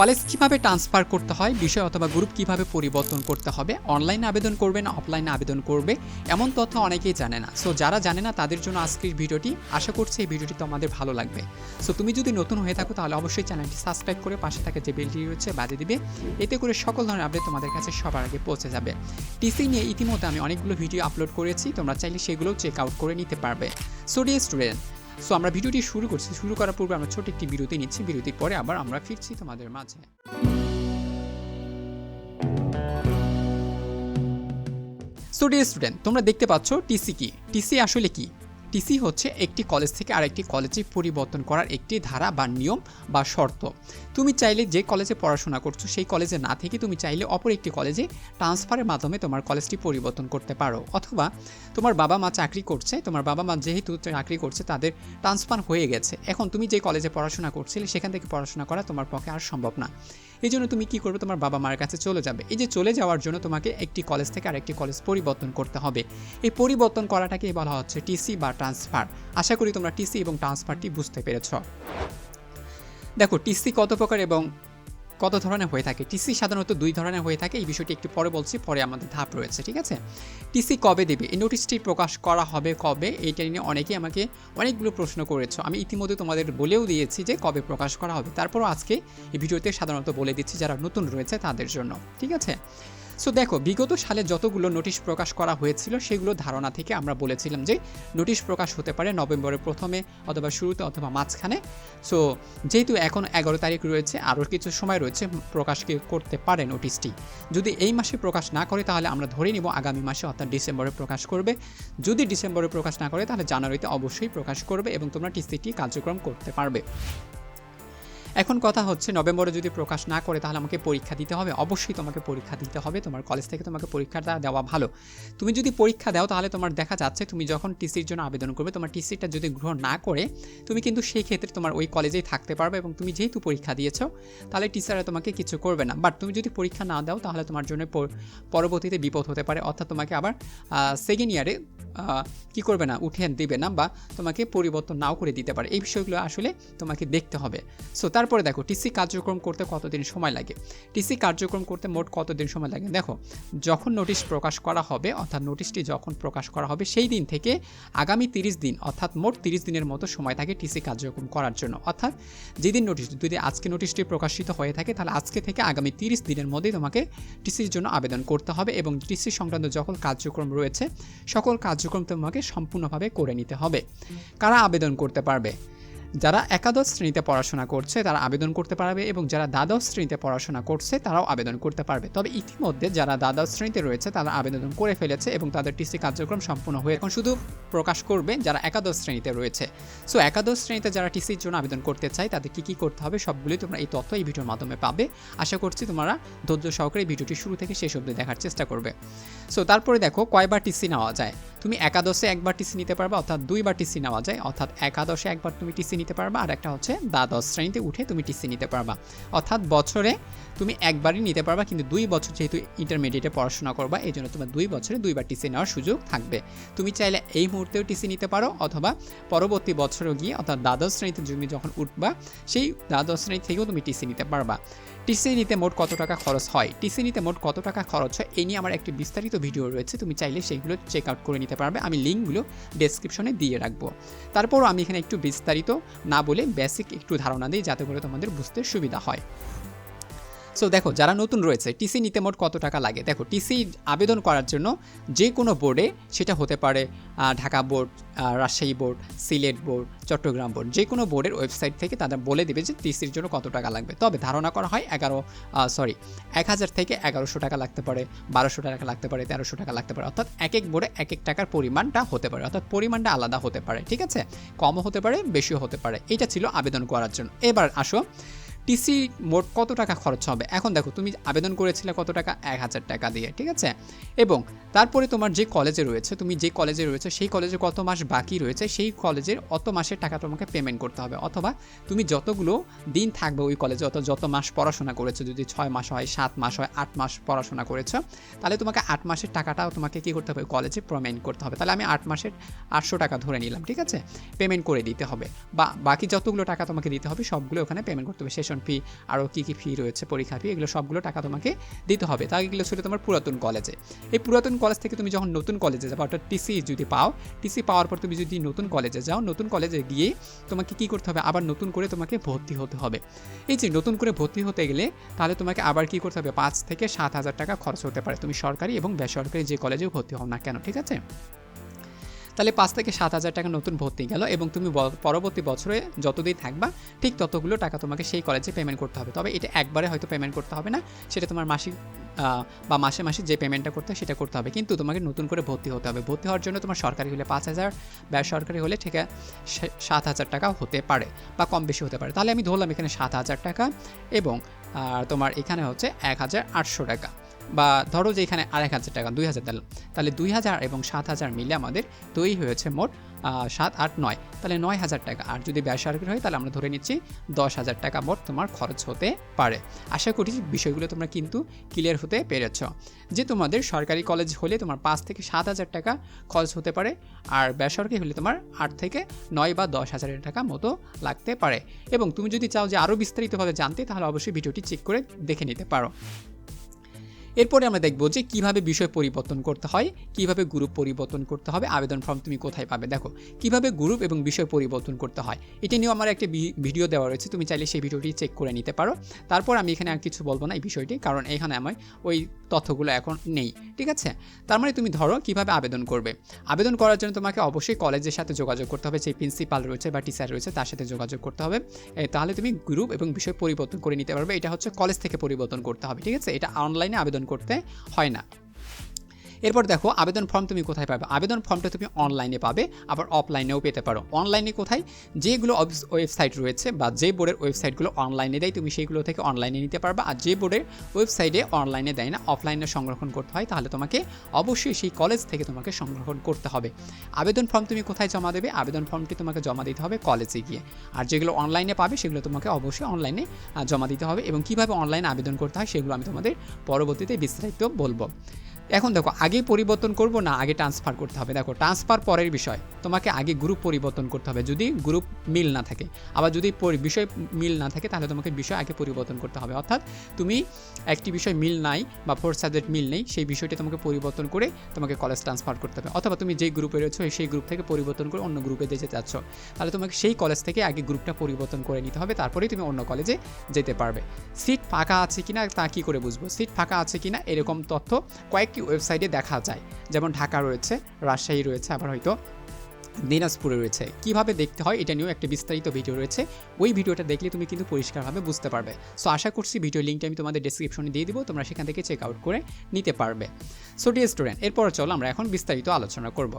College কীভাবে transfer করতে হয়, বিষয় অথবা গ্রুপ কীভাবে পরিবর্তন করতে হবে অনলাইনে আবেদন করবে না অফলাইনে আবেদন করবে, এমন তথ্য অনেকেই জানে না। সো যারা জানে না, তাদের জন্য আজকের ভিডিওটি, আশা করছি এই ভিডিওটি তোমাদের ভালো লাগবে। সো তুমি যদি নতুন হয়ে থাকো, তাহলে অবশ্যই চ্যানেলটি সাবস্ক্রাইব করে পাশে থাকে যে বেলটি রয়েছে বাজে দিবে। এতে করে সকল ধরনের আপডেট তোমাদের কাছে সবার আগে পৌঁছে যাবে। টিসি নিয়ে ইতিমধ্যে আমি অনেকগুলো ভিডিও আপলোড করেছি, তোমরা চাইলে সেগুলো চেক আউট করে নিতে পারবে। সো ডিয়ার স্টুডেন্ট সো আমরা ভিডিওটি শুরু করছি। শুরু করার পূর্বে আমরা ছোট একটি বিরতি নিচ্ছি। বিরতির পরে আবার আমরা ফিরছি তোমাদের মাঝে। সো স্টুডেন্ট তোমরা দেখতে পাচ্ছ টিসি কি? টিসি আসলে কি? টিসি হচ্ছে একটি কলেজ থেকে আরেকটি কলেজে পরিবর্তন করার একটি ধারা বা নিয়ম বা শর্ত। তুমি চাইলে যে কলেজে পড়াশোনা করছ, সেই কলেজে না থেকে তুমি চাইলে অপর একটি কলেজে ট্রান্সফারের মাধ্যমে তোমার কলেজটি পরিবর্তন করতে পারো। অথবা তোমার বাবা মা চাকরি করছে, তোমার বাবা মা যেহেতু চাকরি করছে, তাদের ট্রান্সফার হয়ে গেছে। এখন তুমি যে কলেজে পড়াশোনা করছিলে, সেখান থেকে পড়াশোনা করা তোমার পক্ষে আর সম্ভব না। এই জন্য তুমি কি করবে? তোমার বাবা মার কাছে চলে যাবে। এই যে চলে যাওয়ার জন্য তোমাকে একটি কলেজ থেকে আরেকটি কলেজ পরিবর্তন করতে হবে। এই পরিবর্তন করাটাকেই বলা হচ্ছে টিসি বা ট্রান্সফার আশা করি তোমরা টিসি এবং ট্রান্সফারটি বুঝতে পেরেছ। দেখো টিসি কত প্রকার এবং কত ধরনের হয়ে থাকে? টিসি সাধারণত দুই ধরনের হয়ে থাকে। এই বিষয়টি একটু পরে বলছি, পরে আমাদের ধাপ রয়েছে, ঠিক আছে? টিসি কবে দেবে? এই নোটিশটি প্রকাশ করা হবে কবে? এইটা নিয়ে অনেকেই আমাকে অনেকগুলো প্রশ্ন করেছ। আমি ইতিমধ্যে তোমাদের বলেও দিয়েছি যে কবে প্রকাশ করা হবে। তারপরও আজকে এই ভিডিওতে সাধারণত বলে দিচ্ছি, যারা নতুন রয়েছে তাদের জন্য, ঠিক আছে? সো দেখো, বিগত সালে যতগুলো নোটিশ প্রকাশ করা হয়েছিল, সেগুলো ধারণা থেকে আমরা বলেছিলাম যে নোটিশ প্রকাশ হতে পারে নভেম্বরের প্রথমে অথবা শুরুতে অথবা মাঝখানে। সো যেহেতু এখন এগারো তারিখ রয়েছে, আরও কিছু সময় রয়েছে প্রকাশ করতে পারে নোটিশটি। যদি এই মাসে প্রকাশ না করে, তাহলে আমরা ধরে নিব আগামী মাসে অর্থাৎ ডিসেম্বরে প্রকাশ করবে। যদি ডিসেম্বরে প্রকাশ না করে, তাহলে জানুয়ারিতে অবশ্যই প্রকাশ করবে এবং তোমরা টিসিটি কার্যক্রম করতে পারবে। এখন কথা হচ্ছে নভেম্বরে যদি প্রকাশ না করে তাহলে আমাকে পরীক্ষা দিতে হবে। অবশ্যই তোমাকে পরীক্ষা দিতে হবে। তোমার কলেজ থেকে তোমাকে পরীক্ষাটা দেওয়া ভালো। তুমি যদি পরীক্ষা দাও তাহলে তোমার দেখা যাচ্ছে তুমি যখন টিসির জন্য আবেদন করবে তোমার টিসিটা যদি গ্রহণ না করে তুমি কিন্তু সেই ক্ষেত্রে তোমার ওই কলেজেই থাকতে পারবে এবং তুমি যেহেতু পরীক্ষা দিয়েছ তাহলে টিচাররা তোমাকে কিছু করবে না। বাট তুমি যদি পরীক্ষা না দাও তাহলে তোমার জন্য পরবর্তীতে বিপদ হতে পারে। অর্থাৎ তোমাকে আবার সেকেন্ড ইয়ারে কি করবে না, উঠে দিবে না বা তোমাকে পরিবর্তন নাও করে দিতে পারে। এই বিষয়গুলো আসলে তোমাকে দেখতে হবে। সো তারপরে দেখো টিসি কার্যক্রম করতে কতদিন সময় লাগে? টিসি কার্যক্রম করতে মোট কতদিন সময় লাগে? দেখো, যখন নোটিশ প্রকাশ করা হবে, অর্থাৎ নোটিশটি যখন প্রকাশ করা হবে, সেই দিন থেকে আগামী তিরিশ দিন, অর্থাৎ মোট তিরিশ দিনের মতো সময় থাকে টিসি কার্যক্রম করার জন্য। অর্থাৎ যেদিন নোটিশ যদি আজকে নোটিশটি প্রকাশিত হয়ে থাকে, তাহলে আজকে থেকে আগামী তিরিশ দিনের মধ্যেই তোমাকে টিসির জন্য আবেদন করতে হবে এবং টিসি সংক্রান্ত যখন কার্যক্রম রয়েছে, সকল কার্যক্রম তোমাকে সম্পূর্ণভাবে করে নিতে হবে। কারা আবেদন করতে পারবে? যারা একাদশ শ্রেণীতে পড়াশোনা করছে, তারা আবেদন করতে পারবে এবং যারা দ্বাদশ শ্রেণীতে পড়াশোনা করছে, তারাও আবেদন করতে পারবে। তবে ইতিমধ্যে যারা দ্বাদশ শ্রেণীতে রয়েছে, তারা আবেদন করে ফেলেছে এবং তাদের টিসি কার্যক্রম সম্পূর্ণ হয়ে এখন শুধু প্রকাশ করবে যারা একাদশ শ্রেণীতে রয়েছে। সো একাদশ শ্রেণীতে যারা টিসির জন্য আবেদন করতে চায়, তাদের কী কী করতে হবে সবগুলি তোমরা এই তথ্য এই ভিডিওর মাধ্যমে পাবে। আশা করছি তোমরা ধৈর্য সহকারে ভিডিওটি শুরু থেকে শেষ অবধি দেখার চেষ্টা করবে। সো তারপরে দেখো কয়বার টিসি নেওয়া যায়। তুমি একাদশে একবার টিসি নিতে পারবে, অর্থাৎ দুইবার টিসি নেওয়া যায়, অর্থাৎ একাদশে একবার তুমি টিসি নিতে পারবা। আর একটা হচ্ছে দ্বাদশ শ্রেণীতে উঠে তুমি টিসি নিতে পারবা। অর্থাৎ বছরে তুমি একবারই নিতে পারবা, কিন্তু দুই বছর যেহেতু ইন্টারমিডিয়েটে পড়াশোনা করবা এই জন্য তোমার দুই বছরে দুইবার টিসি নেওয়ার সুযোগ থাকবে। তুমি চাইলে এই মুহূর্তেও টিসি নিতে পারো, অথবা পরবর্তী বছরও গিয়ে, অর্থাৎ দ্বাদশ শ্রেণীতে তুমি যখন উঠবা, সেই দ্বাদশ শ্রেণি থেকেও তুমি টিসি নিতে পারবা। টিসি নিতে মোট কত টাকা খরচ হয়? টিসি নিতে মোট কত টাকা খরচ হয়? এই নিয়ে আমার একটি বিস্তারিত ভিডিও রয়েছে। তুমি চাইলে সেইগুলো চেক আউট করে নিতে পারবে। আমি লিঙ্কগুলো ডেসক্রিপশনে দিয়ে রাখব। তারপরও আমি এখানে একটু বিস্তারিত না বলে বেসিক একটু ধারণা দিই, যাতে করে তোমাদের বুঝতে সুবিধা হয়। সো দেখো, যারা নতুন রয়েছে টিসি নিতে মোট কত টাকা লাগে? দেখো টিসি আবেদন করার জন্য যে কোনো বোর্ডে সেটা হতে পারে Dhaka board Rajshahi board Sylhet board Chattogram board যে কোনো বোর্ডের ওয়েবসাইট থেকে তাদের বলে দেবে যে টিসির জন্য কত টাকা লাগবে। তবে ধারণা করা হয় এগারো সরি এক হাজার থেকে এগারোশো টাকা লাগতে পারে, বারোশো টাকা লাগতে পারে, তেরোশো টাকা লাগতে পারে। অর্থাৎ এক এক বোর্ডে এক এক টাকার পরিমাণটা হতে পারে। অর্থাৎ পরিমাণটা আলাদা হতে পারে, ঠিক আছে? কমও হতে পারে, বেশিও হতে পারে। এটা ছিল আবেদন করার জন্য। এবার আসো টিসি মোট কত টাকা খরচ হবে? এখন দেখো, তুমি আবেদন করেছিলে কত টাকা? এক হাজার টাকা দিয়ে, ঠিক আছে? এবং তারপরে তোমার যে কলেজে রয়েছে, তুমি যে কলেজে রয়েছে, সেই কলেজে কত মাস বাকি রয়েছে, সেই কলেজের অত মাসের টাকা তোমাকে পেমেন্ট করতে হবে। অথবা তুমি যতগুলো দিন থাকবে ওই কলেজে অত যত মাস পড়াশোনা করেছ, যদি ছয় মাস হয়, সাত মাস হয়, আট মাস পড়াশোনা করেছ, তাহলে তোমাকে আট মাসের টাকাটাও তোমাকে কী করতে হবে? কলেজে পেমেন্ট করতে হবে। তাহলে আমি আট মাসের আটশো টাকা ধরে নিলাম, ঠিক আছে? পেমেন্ট করে দিতে হবে। বা বাকি যতগুলো টাকা তোমাকে দিতে হবে, সবগুলো ওখানে পেমেন্ট করতে হবে। সেশন টিউশন ফি আরও কী কী ফি রয়েছে, পরীক্ষা ফি এগুলো সবগুলো টাকা তোমাকে দিতে হবে। তা এগুলো ছিল তোমার পুরাতন কলেজে এই পুরাতন কলেজ থেকে তুমি যখন নতুন কলেজে যাবে, অর্থাৎ টিসি যদি পাও টিসি পাওয়ার পর তুমি যদি নতুন কলেজে যাও, নতুন কলেজে গিয়ে তোমাকে কী করতে হবে? আবার নতুন করে তোমাকে ভর্তি হতে হবে। এই যে নতুন করে ভর্তি হতে গেলে তাহলে তোমাকে আবার কী করতে হবে? পাঁচ থেকে সাত হাজার টাকা খরচ হতে পারে। তুমি সরকারি এবং বেসরকারি যে কলেজেও ভর্তি হও না কেন, ঠিক আছে? তাহলে পাঁচ থেকে সাত হাজার টাকা নতুন ভর্তি গেল এবং তুমি পরবর্তী বছরে যতদিন থাকবা, ঠিক ততগুলো টাকা তোমাকে সেই কলেজে পেমেন্ট করতে হবে। তবে এটা একবারে হয়তো পেমেন্ট করতে হবে না, সেটা তোমার মাসিক বা মাসে মাসে যে পেমেন্টটা করতে হয় সেটা করতে হবে। কিন্তু তোমাকে নতুন করে ভর্তি হতে হবে। ভর্তি হওয়ার জন্য তোমার সরকারি হলে পাঁচ হাজার, বেসরকারি হলে ঠিক সাত হাজার টাকা হতে পারে বা কম বেশি হতে পারে। তাহলে আমি ধরলাম এখানে সাত হাজার টাকা এবং, আর তোমার এখানে হচ্ছে এক হাজার আটশো টাকা। বা ধরো যে এখানে আরেক হাজার টাকা, দুই হাজার দিলাম তাহলে দুই হাজার এবং সাত হাজার মিলে আমাদের তৈরি হয়েছে মোট সাত, আট, নয়। তাহলে নয় হাজার টাকা। আর যদি বেসরকারি হয়, তাহলে আমরা ধরে নিচ্ছি দশ হাজার টাকা মোট তোমার খরচ হতে পারে। আশা করি বিষয়গুলো তোমরা কিন্তু ক্লিয়ার হতে পেরেছ। যে তোমাদের সরকারি কলেজ হলে তোমার পাঁচ থেকে সাত হাজার টাকা খরচ হতে পারে, আর বেসরকারি হলে তোমার আট থেকে নয় বা দশ হাজারের টাকা মতো লাগতে পারে। এবং তুমি যদি চাও যে আরও বিস্তারিতভাবে জানতে, তাহলে অবশ্যই ভিডিওটি চেক করে দেখে নিতে পারো। এরপরে আমরা দেখব যে কীভাবে বিষয় পরিবর্তন করতে হয়, কীভাবে গ্রুপ পরিবর্তন করতে হবে, আবেদন ফর্ম তুমি কোথায় পাবে? দেখো, কীভাবে গ্রুপ এবং বিষয় পরিবর্তন করতে হয়? এটা নিয়েও আমার একটা ভিডিও দেওয়া রয়েছে, তুমি চাইলে সেই ভিডিওটি চেক করে নিতে পারো। তারপর আমি এখানে আর কিছু বলব না এই বিষয়টি, কারণ এখানে আমার ওই তথ্যগুলো এখন নেই, ঠিক আছে? তার মানে তুমি ধরো কীভাবে আবেদন করবে। আবেদন করার জন্য তোমাকে অবশ্যই কলেজের সাথে যোগাযোগ করতে হবে, যে প্রিন্সিপাল রয়েছে বা টিচার রয়েছে, তার সাথে যোগাযোগ করতে হবে। তাহলে তুমি গ্রুপ এবং বিষয় পরিবর্তন করে নিতে পারবে, এটা হচ্ছে কলেজ থেকে পরিবর্তন করতে হবে, ঠিক আছে? এটা অনলাইনে আবেদন করতে হয় না। এরপর দেখো, আবেদন ফর্ম তুমি কোথায় পাবে? আবেদন ফর্মটা তুমি অনলাইনে পাবে, আবার অফলাইনেও পেতে পারো। অনলাইনে কোথায়? যেগুলো ওয়েবসাইট রয়েছে বা যে বোর্ডের ওয়েবসাইটগুলো অনলাইনে দেয়, তুমি সেইগুলো থেকে অনলাইনে নিতে পারবে। আর যে বোর্ডের ওয়েবসাইটে অনলাইনে দেয় না অফলাইনে সংরক্ষণ করতে হয়, তাহলে তোমাকে অবশ্যই সেই কলেজ থেকে তোমাকে সংরক্ষণ করতে হবে। আবেদন ফর্ম তুমি কোথায় জমা দেবে? আবেদন ফর্মটি তোমাকে জমা দিতে হবে কলেজে গিয়ে। আর যেগুলো অনলাইনে পাবে, সেগুলো তোমাকে অবশ্যই অনলাইনে জমা দিতে হবে এবং কীভাবে অনলাইনে আবেদন করতে হয়, সেগুলো আমি তোমাদের পরবর্তীতে বিস্তারিত বলব। এখন দেখো, আগে পরিবর্তন করব না, আগে ট্রান্সফার করতে হবে। দেখো ট্রান্সফার পরের বিষয়, তোমাকে আগে গ্রুপ পরিবর্তন করতে হবে। যদি গ্রুপ মিল না থাকে, আবার যদি বিষয় মিল না থাকে, তাহলে তোমাকে বিষয় আগে পরিবর্তন করতে হবে। অর্থাৎ তুমি একটি বিষয় মিল নাই বা ফোর সাবজেক্ট মিল নেই, সেই বিষয়টি তোমাকে পরিবর্তন করে তোমাকে কলেজ ট্রান্সফার করতে হবে। অথবা তুমি যেই গ্রুপে রয়েছো, সেই গ্রুপ থেকে পরিবর্তন করে অন্য গ্রুপে যেতে চাচ্ছ, তাহলে তোমাকে সেই কলেজ থেকে আগে গ্রুপটা পরিবর্তন করে নিতে হবে তারপরেই তুমি অন্য কলেজে যেতে পারবে। সিট ফাঁকা আছে কিনা, তা কী করে বুঝব? সিট ফাঁকা আছে কিনা, এরকম তথ্য কয়েকটি ওয়েবসাইটে দেখা যায়। যেমন ঢাকা রয়েছে, রাজশাহী রয়েছে, আবার হয়তো দিনাজপুরে রয়েছে। কীভাবে দেখতে হয় এটা নিয়েও একটা বিস্তারিত ভিডিও রয়েছে। ওই ভিডিওটা দেখলে তুমি কিন্তু পরিষ্কারভাবে বুঝতে পারবে। সো আশা করছি ভিডিও লিঙ্কটা আমি তোমাদের ডেসক্রিপশনে দিয়ে দিব, তোমরা সেখান থেকে চেক আউট করে নিতে পারবে। সো ডিয়ার স্টুডেন্ট এরপর চলো আমরা এখন বিস্তারিত আলোচনা করব।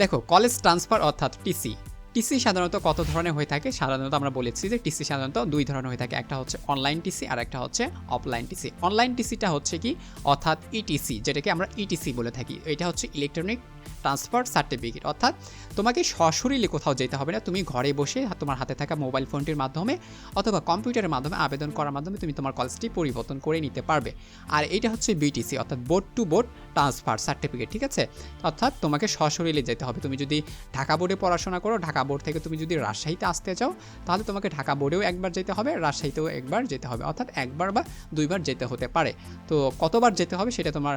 দেখো কলেজ ট্রান্সফার অর্থাৎ টিসি টিসি সাধারণত কত ধরনের হয়ে থাকে? সাধারণত আমরা বলেছি যে টিসি সাধারণত দুই ধরনের হয়ে থাকে। একটা হচ্ছে অনলাইন টিসি আর একটা হচ্ছে অফলাইন টিসি। অনলাইন টিসিটা হচ্ছে কি? অর্থাৎ ইটিসি যেটাকে আমরা ইটিসি বলে থাকি। এটা হচ্ছে ইলেকট্রনিক ট্রান্সফার সার্টিফিকেট। অর্থাৎ তোমাকে সশরীরে কোথাও যেতে হবে না। তুমি ঘরে বসে তোমার হাতে থাকা মোবাইল ফোনটির মাধ্যমে অথবা কম্পিউটারের মাধ্যমে আবেদন করার মাধ্যমে তুমি তোমার কলেজটি পরিবর্তন করে নিতে পারবে। আর এটা হচ্ছে বিটিসি অর্থাৎ board to board transfer certificate, ঠিক আছে? অর্থাৎ তোমাকে সশরীরে যেতে হবে। তুমি যদি ঢাকা বোর্ডে পড়াশোনা করো, ঢাকা বোর্ড থেকে তুমি যদি রাজশাহীতে আসতে চাও, তাহলে তোমাকে ঢাকা বোর্ডেও একবার যেতে হবে, রাজশাহীতেও একবার যেতে হবে। অর্থাৎ একবার বা দুইবার যেতে হতে পারে। তো কতবার যেতে হবে সেটা তোমার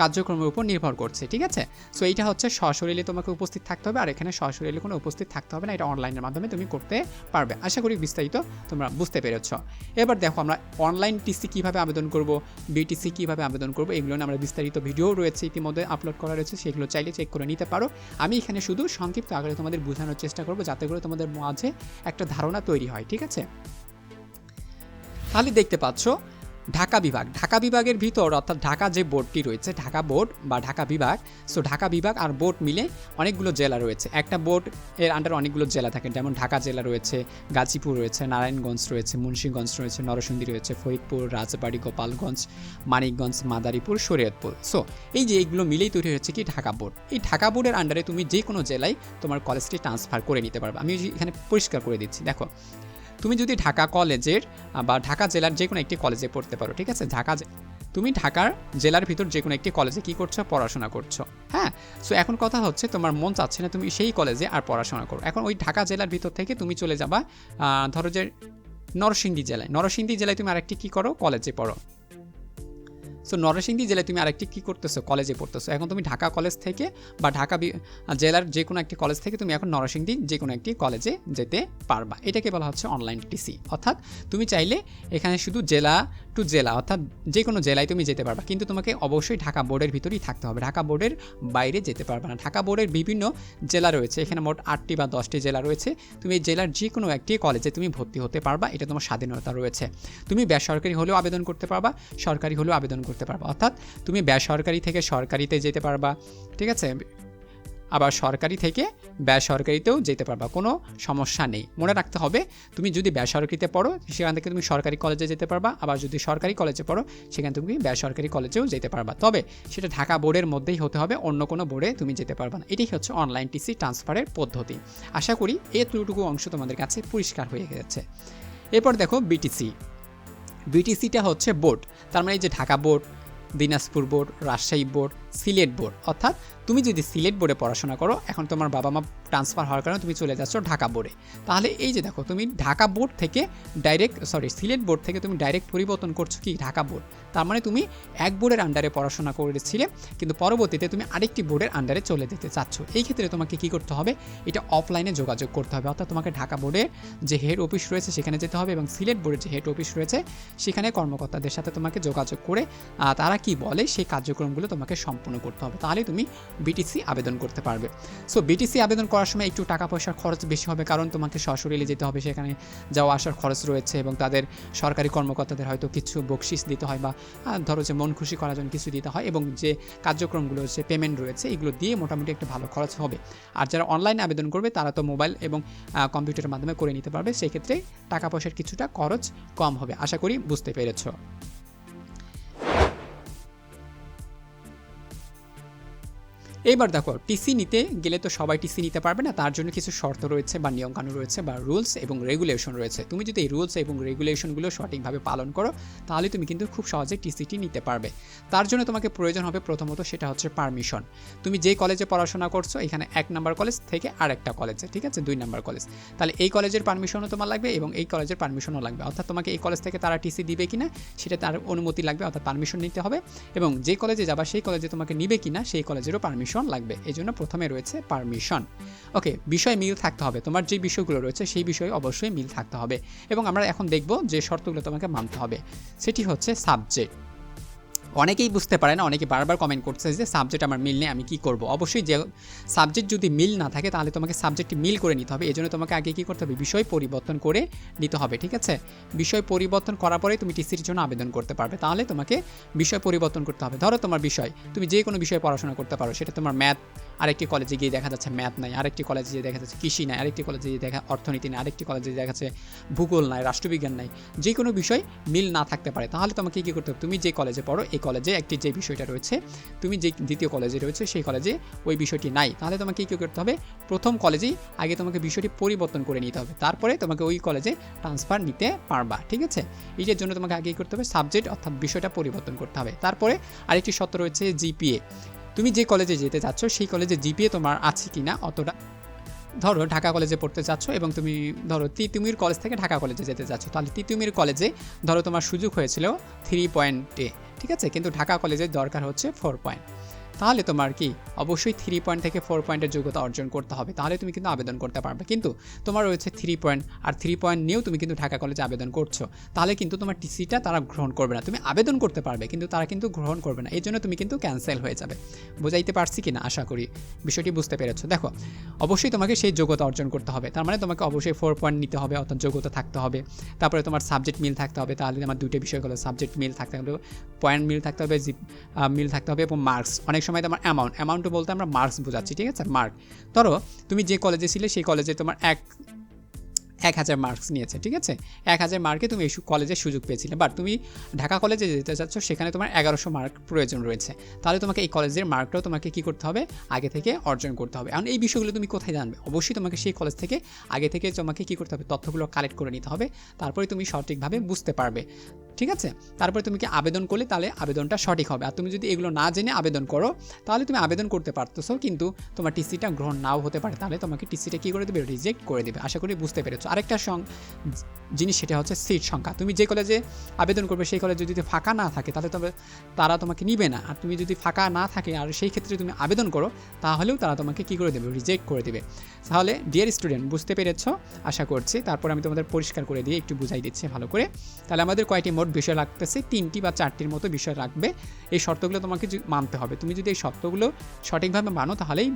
কার্যক্রমের উপর নির্ভর করছে, ঠিক আছে? সো এইটা হচ্ছে সশরীরে তোমাকে উপস্থিত থাকতে হবে আর এখানে সশরীরে কোনো উপস্থিত থাকতে হবে না, এটা অনলাইনের মাধ্যমে তুমি করতে পারবে। আশা করি বিস্তারিত তোমরা বুঝতে পেরেছ। এবার দেখো আমরা অনলাইন টিসি কীভাবে আবেদন করব বিটিসি কীভাবে আবেদন করব, এগুলো নিয়ে আমরা বিস্তারিত ভিডিও রয়েছে ইতিমধ্যে আপলোড করা রয়েছে, সেগুলো চাইলে চেক করে নিতে পারো। আমি এখানে শুধু সংক্ষিপ্ত আকারে তোমাদের বোঝানোর চেষ্টা করব, যাতে করে তোমাদের মাঝে একটা ধারণা তৈরি হয়, ঠিক আছে? তাহলে দেখতে পাচ্ছ ঢাকা বিভাগ। ঢাকা বিভাগের ভিতর, অর্থাৎ ঢাকা যে বোর্ডটি রয়েছে, ঢাকা বোর্ড বা ঢাকা বিভাগ সো ঢাকা বিভাগ আর বোর্ড মিলে অনেকগুলো জেলা রয়েছে। একটা বোর্ড এর আন্ডারে অনেকগুলো জেলা থাকে, যেমন ঢাকা জেলা রয়েছে, গাজীপুর রয়েছে, নারায়ণগঞ্জ রয়েছে, মুন্সিগঞ্জ রয়েছে, নরসিংদী রয়েছে, ফরিদপুর, রাজবাড়ি, গোপালগঞ্জ, মানিকগঞ্জ, মাদারীপুর, শরীয়তপুর। সো এই যে এইগুলো মিলেই তৈরি হচ্ছে কি ঢাকা বোর্ড। এই ঢাকা বোর্ডের আন্ডারে তুমি যে কোনো জেলায় তোমার কলেজটি ট্রান্সফার করে নিতে পারবে। আমি এখানে পরিষ্কার করে দিচ্ছি। দেখো তুমি যদি ঢাকা কলেজের বা ঢাকা জেলার যে কোনো একটি কলেজে পড়তে পারো, ঠিক আছে? ঢাকা তুমি ঢাকার জেলার ভিতর যে কোনো একটি কলেজে কি করছ? পড়াশোনা করছ হ্যাঁ? সো এখন কথা হচ্ছে তোমার মন চাচ্ছে না তুমি সেই কলেজে আর পড়াশোনা করো। এখন ওই ঢাকা জেলার ভিতর থেকে তুমি চলে যাবা ধরো যে নরসিংদী জেলায়। নরসিংদী জেলায় তুমি আরেকটি কী করো? কলেজে পড়ো। সো নরসিংদী জেলায় তুমি আরেকটি কী করতেছো? কলেজে পড়তেছো। এখন তুমি ঢাকা কলেজ থেকে বা ঢাকা জেলার যে কোনো একটি কলেজ থেকে তুমি এখন নরসিংদী যে কোনো একটি কলেজে যেতে পারবা। এটাকে বলা হচ্ছে অনলাইন টিসি অর্থাৎ তুমি চাইলে এখানে শুধু জেলা টু জেলা, অর্থাৎ যে কোনো জেলায় তুমি যেতে পারবা। কিন্তু তোমাকে অবশ্যই ঢাকা বোর্ডের ভিতরেই থাকতে হবে। ঢাকা বোর্ডের বাইরে যেতে পারবে না। ঢাকা বোর্ডের বিভিন্ন জেলা রয়েছে। এখানে মোট আটটি বা দশটি জেলা রয়েছে। তুমি এই জেলার যে কোনো একটি কলেজে তুমি ভর্তি হতে পারবা। এটা তোমার স্বাধীনতা রয়েছে। তুমি বেসরকারি হলেও আবেদন করতে পারবা। সরকারি হলেও আবেদন করতে পারবা। অর্থাৎ তুমি বেসরকারি থেকে সরকারিতে যেতে পারবা, ঠিক আছে? আবার সরকারি থেকে বেসরকারিতেও যেতে পারবা, কোনো সমস্যা নেই। মনে রাখতে হবে, তুমি যদি বেসরকারিতে পড়ো, সেখান থেকে তুমি সরকারি কলেজে যেতে পারবা, আবার যদি সরকারি কলেজে পড়ো, সেখান থেকে তুমি বেসরকারি কলেজেও যেতে পারবা। তবে সেটা ঢাকা বোর্ডের মধ্যেই হতে হবে, অন্য কোনো বোর্ডে তুমি যেতে পারবা না। এটাই হচ্ছে অনলাইন টিসি ট্রান্সফারের পদ্ধতি। আশা করি এ এতটুকু অংশ তোমাদের কাছে পরিষ্কার হয়ে গেছে। এরপর দেখো বিটিসি বিটিসিটা হচ্ছে বোর্ড। তার মানে এই যে Dhaka board Dinajpur board Rajshahi board Sylhet board. অর্থাৎ তুমি যদি সিলেট বোর্ডে পড়াশোনা করো, এখন তোমার বাবা মা ট্রান্সফার হওয়ার কারণে তুমি চলে যাচ্ছ ঢাকা বোর্ডে। তাহলে এই যে দেখো, তুমি ঢাকা বোর্ড থেকে ডাইরেক্ট সরি সিলেট বোর্ড থেকে তুমি ডাইরেক্ট পরিবর্তন করছ কি? ঢাকা বোর্ড। তার মানে তুমি এক বোর্ডের আন্ডারে পড়াশোনা করেছিলে, কিন্তু পরবর্তীতে তুমি আরেকটি বোর্ডের আন্ডারে চলে যেতে চাচ্ছ। এই ক্ষেত্রে তোমাকে কি করতে হবে? এটা অফলাইনে যোগাযোগ করতে হবে। অর্থাৎ তোমাকে ঢাকা বোর্ডের যে হেড অফিস রয়েছে সেখানে যেতে হবে এবং সিলেট বোর্ডের যে হেড অফিস রয়েছে সেখানে কর্মকর্তাদের সাথে তোমাকে যোগাযোগ করে তারা কি বলে? সেই কার্যক্রমগুলো তোমাকে সম্পূর্ণ করতে হবে তাহলে তুমি বিটিসি আবেদন করতে পারবে। সো বিটিসি আবেদন করার সময় একটু টাকা পয়সার খরচ বেশি হবে, কারণ তোমাকে সশরীরে যেতে হবে, সেখানে যাওয়া আসার খরচ রয়েছে এবং তাদের সরকারি কর্মকর্তাদের হয়তো কিছু বকশিস দিতে হয় বা ধরো যে মন খুশি করার জন্য কিছু দিতে হয় এবং যে কার্যক্রমগুলো যে পেমেন্ট রয়েছে, এগুলো দিয়ে মোটামুটি একটা ভালো খরচ হবে। আর যারা অনলাইনে আবেদন করবে, তারা তো মোবাইল এবং কম্পিউটারের মাধ্যমে করে নিতে পারবে, সেক্ষেত্রে টাকা পয়সার কিছুটা খরচ কম হবে। আশা করি বুঝতে পেরেছ। এবার দেখো টিসি নিতে গেলে তো সবাই টিসি নিতে পারবে না, তার জন্য কিছু শর্ত রয়েছে বা নিয়মকানুন রয়েছে বা রুলস এবং রেগুলেশন রয়েছে। তুমি যদি এই রুলস এবং রেগুলেশনগুলো সঠিকভাবে পালন করো, তাহলে তুমি কিন্তু খুব সহজে টিসিটি নিতে পারবে। তার জন্য তোমাকে প্রয়োজন হবে প্রথমত সেটা হচ্ছে পারমিশন তুমি যে কলেজে পড়াশোনা করছ, এখানে এক নাম্বার কলেজ থেকে আরেকটা কলেজে ঠিক আছে? দুই নাম্বার কলেজ তাহলে এই কলেজের পারমিশনও তোমার লাগবে এবং এই কলেজের পারমিশনও লাগবে। অর্থাৎ তোমাকে এই কলেজ থেকে তারা টিসি দিবে কিনা, সেটা তার অনুমতি লাগবে, অর্থাৎ পারমিশন নিতে হবে। এবং যে কলেজে যাবা, সেই কলেজে তোমাকে নিবে কিনা, সেই কলেজেরও পারমিশন লাগবে এই জন্য প্রথমে রয়েছে পারমিশন ওকে বিষয় মিল থাকতে হবে। তোমার যে বিষয়গুলো রয়েছে, সেই বিষয়ে অবশ্যই মিল থাকতে হবে। এবং আমরা এখন দেখব যে শর্তগুলো তোমাকে মানতে হবে। সেটি হচ্ছে সাবজেক্ট অনেকেই বুঝতে পারে না, অনেকে বারবার কমেন্ট করছে যে সাবজেক্ট আমার মিল নেই, আমি কি করব? অবশ্যই যে সাবজেক্ট যদি মিল না থাকে, তাহলে তোমাকে সাবজেক্টটি মিল করে নিতে হবে। এই জন্য তোমাকে আগে কি করতে হবে? বিষয় পরিবর্তন করে নিতে হবে, ঠিক আছে? বিষয় পরিবর্তন করার পরে তুমি টিসির জন্য আবেদন করতে পারবে। তাহলে তোমাকে বিষয় পরিবর্তন করতে হবে। ধরো তোমার বিষয়, তুমি যে কোনো বিষয়ে পড়াশোনা করতে পারো। সেটা তোমার ম্যাথ আরেকটি কলেজে গিয়ে দেখা যাচ্ছে ম্যাথ নাই, আরেকটি কলেজে গিয়ে দেখা যাচ্ছে কৃষি নাই, আরেকটি কলেজে গিয়ে দেখা অর্থনীতি নাই, আরেকটি কলেজে দেখা যাচ্ছে ভূগোল নাই, রাষ্ট্রবিজ্ঞান নাই। যে কোনো বিষয় মিল না থাকতে পারে। তাহলে তোমাকে কী করতে হবে? তুমি যে কলেজে পড়ো কলেজে একটি যে বিষয়টা রয়েছে, তুমি যে দ্বিতীয় কলেজে রয়েছে সেই কলেজে ওই বিষয়টি নাই। তাহলে তোমাকে কী করতে হবে? প্রথম কলেজেই আগে তোমাকে বিষয়টি পরিবর্তন করে নিতে হবে। তারপরে তোমাকে ওই কলেজে ট্রান্সফার নিতে পারবা, ঠিক আছে? এইটার জন্য তোমাকে আগে করতে হবে? সাবজেক্ট অর্থাৎ বিষয়টা পরিবর্তন করতে হবে। তারপরে আরেকটি শর্ত রয়েছে জিপিএ তুমি যে কলেজে যেতে চাচ্ছ, সেই কলেজে জিপিএ তোমার আছে কি না অতটা ধরো ঢাকা কলেজে পড়তে চাচ্ছ এবং তুমি ধরো তিতুমির কলেজ থেকে ঢাকা কলেজে যেতে চাচ্ছ। তাহলে তিতুমির কলেজে ধরো তোমার সুযোগ হয়েছিল থ্রি পয়েন্টে ঠিক আছে? কিন্তু ঢাকা কলেজের দরকার হচ্ছে ফোর পয়েন্ট তাহলে তোমার কি? অবশ্যই থ্রি পয়েন্ট থেকে ফোর পয়েন্টের যোগ্যতা অর্জন করতে হবে। তাহলে তুমি কিন্তু আবেদন করতে পারবে। কিন্তু তোমার রয়েছে থ্রি পয়েন্ট আর থ্রি পয়েন্ট নিয়েও তুমি কিন্তু ঢাকা কলেজে আবেদন করছ। তাহলে কিন্তু তোমার টিসিটা তারা গ্রহণ করবে না। তুমি আবেদন করতে পারবে, কিন্তু তারা কিন্তু গ্রহণ করবে না। এই জন্য তুমি কিন্তু ক্যান্সেল হয়ে যাবে। বোঝাইতে পারছি কি না আশা করি বিষয়টি বুঝতে পেরেছ। দেখো, অবশ্যই তোমাকে সেই যোগ্যতা অর্জন করতে হবে। তার মানে তোমাকে অবশ্যই ফোর পয়েন্ট নিতে হবে, অর্থাৎ যোগ্যতা থাকতে হবে। তারপরে তোমার সাবজেক্ট মিল থাকতে হবে। তাহলে আমার দুইটা বিষয় হলো সাবজেক্ট মিল থাকতে হবে পয়েন্ট মিল থাকতে হবে মিল থাকতে হবে এবং মার্কস অনেক সময় তোমার অ্যামাউন্ট অ্যামাউন্ট বলতে আমরা মার্কস বোঝাচ্ছি, ঠিক আছে? মার্ক ধরো, তুমি যে কলেজে ছিলে, সেই কলেজে তোমার এক এক হাজার মার্কস নিয়েছে, ঠিক আছে? এক হাজার মার্কে তুমি এই সু- কলেজে সুযোগ পেয়েছিলে। বাট তুমি ঢাকা কলেজে যেতে চাচ্ছ, সেখানে তোমার এগারোশো মার্ক প্রয়োজন রয়েছে। তাহলে তোমাকে এই কলেজের মার্কটাও তোমাকে কী করতে হবে? আগে থেকে অর্জন করতে হবে। এখন এই বিষয়গুলো তুমি কোথায় জানবে? অবশ্যই তোমাকে সেই কলেজ থেকে, আগে থেকে তোমাকে কী করতে হবে? তথ্যগুলো কালেক্ট করে নিতে হবে। তারপরে তুমি সঠিকভাবে বুঝতে পারবে। ঠিক আছে? তারপরে তুমি কি আবেদন করলে তাহলে আবেদনটা সঠিক হবে। আর তুমি যদি এগুলো না জেনে আবেদন করো, তাহলে তুমি আবেদন করতে পারতেছো, কিন্তু তোমার টিসিটা গ্রহণ নাও হতে পারে। তাহলে তোমাকে টিসিটা কী করে দেবে? রিজেক্ট করে দেবে। আশা করি বুঝতে পেরেছ। আরেকটা সং জিনিস সেটা হচ্ছে সিট সংখ্যা। তুমি যে কলেজে আবেদন করবে, সেই কলেজে যদি ফাঁকা না থাকে, তাহলে তবে তারা তোমাকে নিবে না। আর তুমি যদি ফাঁকা না থাকে, আর সেই ক্ষেত্রে তুমি আবেদন করো, তাহলেও তারা তোমাকে কী করে দেবে? রিজেক্ট করে দেবে। তাহলে ডিয়ার স্টুডেন্ট বুঝতে পেরেছ? আশা করছি। তারপর আমি তোমাদের পরিষ্কার করে দিয়ে একটু বুঝাই দিচ্ছি ভালো করে। তাহলে আমাদের কয়টি মোট বিষয় রাখতেছে, তিনটি বা চারটির মতো বিষয় রাখবে। এই শর্তগুলো তোমাকে মানতে হবে। তুমি যদি এই শর্তগুলো সঠিকভাবে মানো, তাহলেই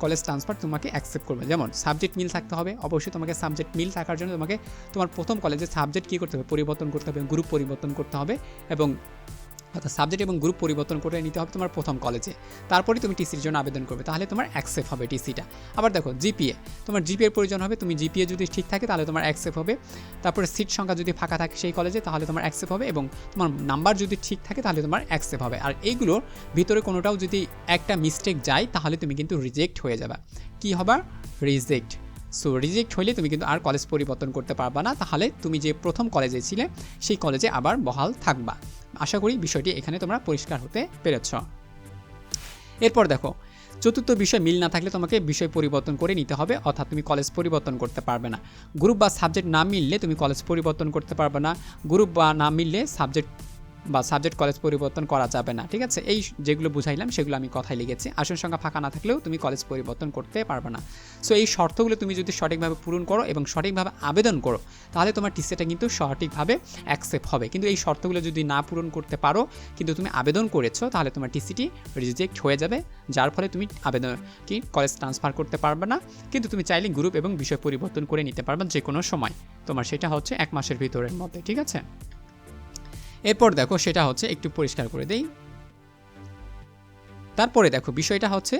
কলেজ ট্রান্সফার তোমাকে অ্যাকসেপ্ট করবে। যেমন সাবজেক্ট মিল থাকতে হবে। অবশ্যই তোমাকে সাবজেক্ট মিল থাকার জন্য তোমাকে তোমার প্রথম কলেজে সাবজেক্ট কী করতে হবে? পরিবর্তন করতে হবে গ্রুপ পরিবর্তন করতে হবে এবং অর্থাৎ সাবজেক্ট এবং গ্রুপ পরিবর্তন করে নিতে হবে তোমার প্রথম কলেজে তারপরে তুমি টিসির জন্য আবেদন করবে, তাহলে তোমার অ্যাকসেপ্ট হবে টিসিটা আবার দেখো জিপিএ তোমার জিপিএর প্রয়োজন হবে, তুমি জিপিএ যদি ঠিক থাকে, তাহলে তোমার অ্যাকসেপ্ট হবে। তারপরে সিট সংখ্যা যদি ফাঁকা থাকে সেই কলেজে তাহলে তোমার অ্যাকসেপ্ট হবে এবং তোমার নাম্বার যদি ঠিক থাকে, তাহলে তোমার অ্যাকসেপ্ট হবে। আর এইগুলোর ভিতরে কোনোটাও যদি একটা মিস্টেক যায়, তাহলে তুমি কিন্তু রিজেক্ট হয়ে যাবে। কি হবা? রিজেক্ট সো রিজেক্ট হইলে তুমি কিন্তু আর কলেজ পরিবর্তন করতে পারবা না। তাহলে তুমি যে প্রথম কলেজে ছিলে, সেই কলেজে আবার বহাল থাকবা। আশা করি বিষয়টি এখানে তোমরা পরিষ্কার হতে পেরেছ। এরপর দেখো, চতুর্থ বিষয়, মিল না থাকলে তোমাকে বিষয় পরিবর্তন করে নিতে হবে, অর্থাৎ তুমি কলেজ পরিবর্তন করতে পারবে না। গ্রুপ বা সাবজেক্ট না মিললে তুমি কলেজ পরিবর্তন করতে পারবে না। গ্রুপ বা না মিললে সাবজেক্ট বা সাবজেক্ট কলেজ পরিবর্তন করা যাবে না, ঠিক আছে? এই যেগুলো বুঝাইলাম, সেগুলো আমি কথায় লিখেছি। আসন সংখ্যা ফাঁকা না থাকলেও তুমি কলেজ পরিবর্তন করতে পারবে না। সো এই শর্তগুলো তুমি যদি সঠিকভাবে পূরণ করো এবং সঠিকভাবে আবেদন করো, তাহলে তোমার টিসিটা কিন্তু সঠিকভাবে অ্যাকসেপ্ট হবে। কিন্তু এই শর্তগুলো যদি না পূরণ করতে পারো, কিন্তু তুমি আবেদন করেছ, তাহলে তোমার টিসিটি রিজেক্ট হয়ে যাবে, যার ফলে তুমি আবেদন কি কলেজ ট্রান্সফার করতে পারবে না। কিন্তু তুমি চাইলে গ্রুপ এবং বিষয় পরিবর্তন করে নিতে পারবে যে কোনো সময়। তোমার সেটা হচ্ছে এক মাসের ভিতরের মধ্যে, ঠিক আছে? এরপর দেখো সেটা হচ্ছে একটু পরিষ্কার করে দেই। তারপরে দেখো বিষয়টা হচ্ছে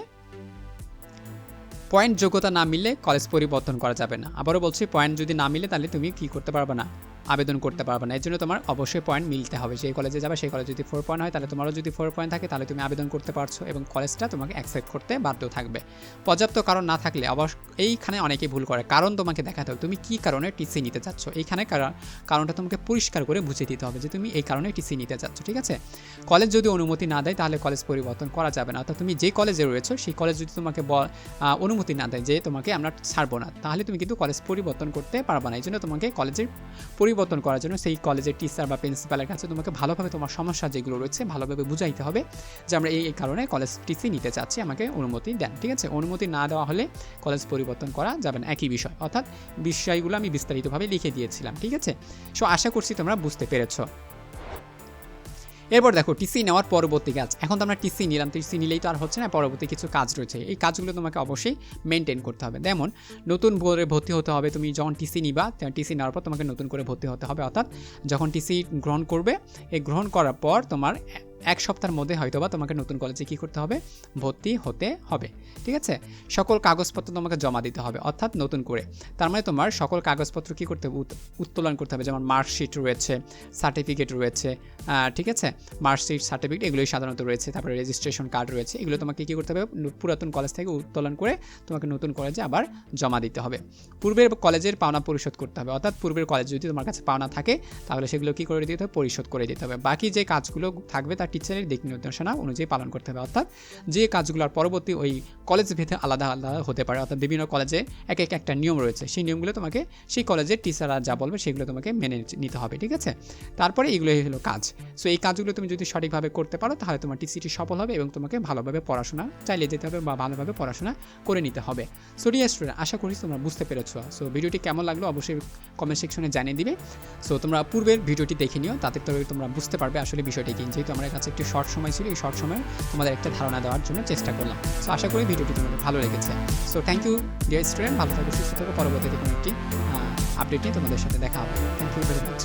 পয়েন্ট যোগ্যতা না মিললে কলেজ পরিবর্তন করা যাবে না। আবারও বলছি পয়েন্ট যদি না মিলে তাহলে তুমি কি করতে পারবে না। আবেদন করতে পারবে না। এর জন্য তোমার অবশ্যই পয়েন্ট মিলতে হবে। সেই কলেজে যাবে, সেই কলেজে যদি ফোর পয়েন্ট হয়, তাহলে তোমারও যদি ফোর পয়েন্ট থাকে, তাহলে তুমি আবেদন করতে পারছ এবং কলেজটা তোমাকে অ্যাকসেপ্ট করতে বাধ্য থাকবে। পর্যাপ্ত কারণ না থাকলে অবশ্য এইখানে অনেকেই ভুল করে। কারণ তোমাকে দেখাতে হবে। তুমি কী কারণে টিসি নিতে চাচ্ছ? এইখানে কারণ- কারণটা তোমাকে পরিষ্কার করে বুঝিয়ে দিতে হবে যে তুমি এই কারণে টিসি নিতে চাচ্ছ, ঠিক আছে? কলেজ যদি অনুমতি না দেয়, তাহলে কলেজ পরিবর্তন করা যাবে না। অর্থাৎ তুমি যে কলেজে রয়েছো, সেই কলেজ যদি তোমাকে অনুমতি না দেয় যে তোমাকে আমরা ছাড়বো না, তাহলে তুমি কিন্তু কলেজ পরিবর্তন করতে পারবে না। এই জন্য তোমাকে কলেজের পরিবর্তন করার জন্য সেই কলেজের টিচার বা প্রিন্সিপালের কাছে তোমাকে ভালোভাবে তোমার সমস্যা যেগুলো রয়েছে ভালোভাবে বুঝাইতে হবে যে আমরা এই এই কারণে কলেজ টিসি নিতে চাচ্ছি, আমাকে অনুমতি দেন, ঠিক আছে? অনুমতি না দেওয়া হলে কলেজ পরিবর্তন করা যাবে না, একই বিষয়। অর্থাৎ বিষয়গুলো আমি বিস্তারিতভাবে লিখে দিয়েছিলাম, ঠিক আছে? সো আশা করছি তোমরা বুঝতে পেরেছ। এরপর দেখো টিসি নেওয়ার পরবর্তী কাজ। এখন তো আমরা টিসি নিলাম টিসি নিলেই তো আর হচ্ছে না, পরবর্তী কিছু কাজ রয়েছে। এই কাজগুলো তোমাকে অবশ্যই মেনটেন করতে হবে। যেমন, নতুন করে ভর্তি হতে হবে, তুমি যখন টিসি নিবা টিসি নেওয়ার পর তোমাকে নতুন করে ভর্তি হতে হবে। অর্থাৎ যখন টিসি গ্রহণ করবে, এই গ্রহণ করার পর তোমার এক সপ্তাহের মধ্যে হয়তো বা তোমাকে নতুন কলেজে কী করতে হবে? ভর্তি হতে হবে, ঠিক আছে? সকল কাগজপত্র তোমাকে জমা দিতে হবে, অর্থাৎ নতুন করে। তার মানে তোমার সকল কাগজপত্র কী করতে হবে? উত- উত্তোলন করতে হবে, যেমন মার্কশিট রয়েছে সার্টিফিকেট রয়েছে ঠিক আছে? মার্কশিট সার্টিফিকেট এগুলোই সাধারণত রয়েছে, তারপরে রেজিস্ট্রেশন কার্ড রয়েছে, এগুলো তোমাকে কী করতে হবে? পুরাতন কলেজ থেকে উত্তোলন করে তোমাকে নতুন কলেজে আবার জমা দিতে হবে। পূর্বের কলেজের পাওনা পরিশোধ করতে হবে, অর্থাৎ পূর্বের কলেজ যদি তোমার কাছে পাওনা থাকে, তাহলে সেগুলো কী করে দিতে হবে? পরিশোধ করে দিতে হবে। বাকি যে কাজগুলো থাকবে, তার টিচারের দিক নির্দেশনা অনুযায়ী পালন করতে হবে। অর্থাৎ যে কাজগুলো আর পরবর্তী ওই কলেজ ভেদে আলাদা আলাদা হতে পারে। অর্থাৎ বিভিন্ন কলেজে এক এক একটা নিয়ম রয়েছে। সেই নিয়মগুলো তোমাকে সেই কলেজের টিচাররা যা বলবে সেগুলো তোমাকে মেনে নিতে হবে, ঠিক আছে? তারপরে এগুলোই হলো কাজ। সো এই কাজগুলো তুমি যদি সঠিকভাবে করতে পারো, তাহলে তোমার টিসিটি সফল হবে এবং তোমাকে ভালোভাবে পড়াশোনা চালিয়ে যেতে হবে বা ভালোভাবে পড়াশোনা করে নিতে হবে। সো ডিয়ার স্টুডেন্ট আশা করি তোমরা বুঝতে পেরেছ। সো ভিডিওটি কেমন লাগল অবশ্যই কমেন্ট সেকশনে জানিয়ে দিবে। সো তোমরা পূর্বের ভিডিওটি দেখে নিও। তাতে তো তোমরা বুঝতে পারবে আসলে বিষয়টি কি। যেহেতু আমার কাছে একটি শর্ট সময় ছিল, এই শর্ট সময়ে তোমাদের একটা ধারণা দেওয়ার জন্য চেষ্টা করলাম। সো আশা করি ভিডিওটি তোমাদের ভালো লেগেছে। So thank you dear student ভালো থাকবে সুস্থ থাকো। পরবর্তীতে কোনো একটি আপডেট তোমাদের সাথে দেখা হবে। Thank you very much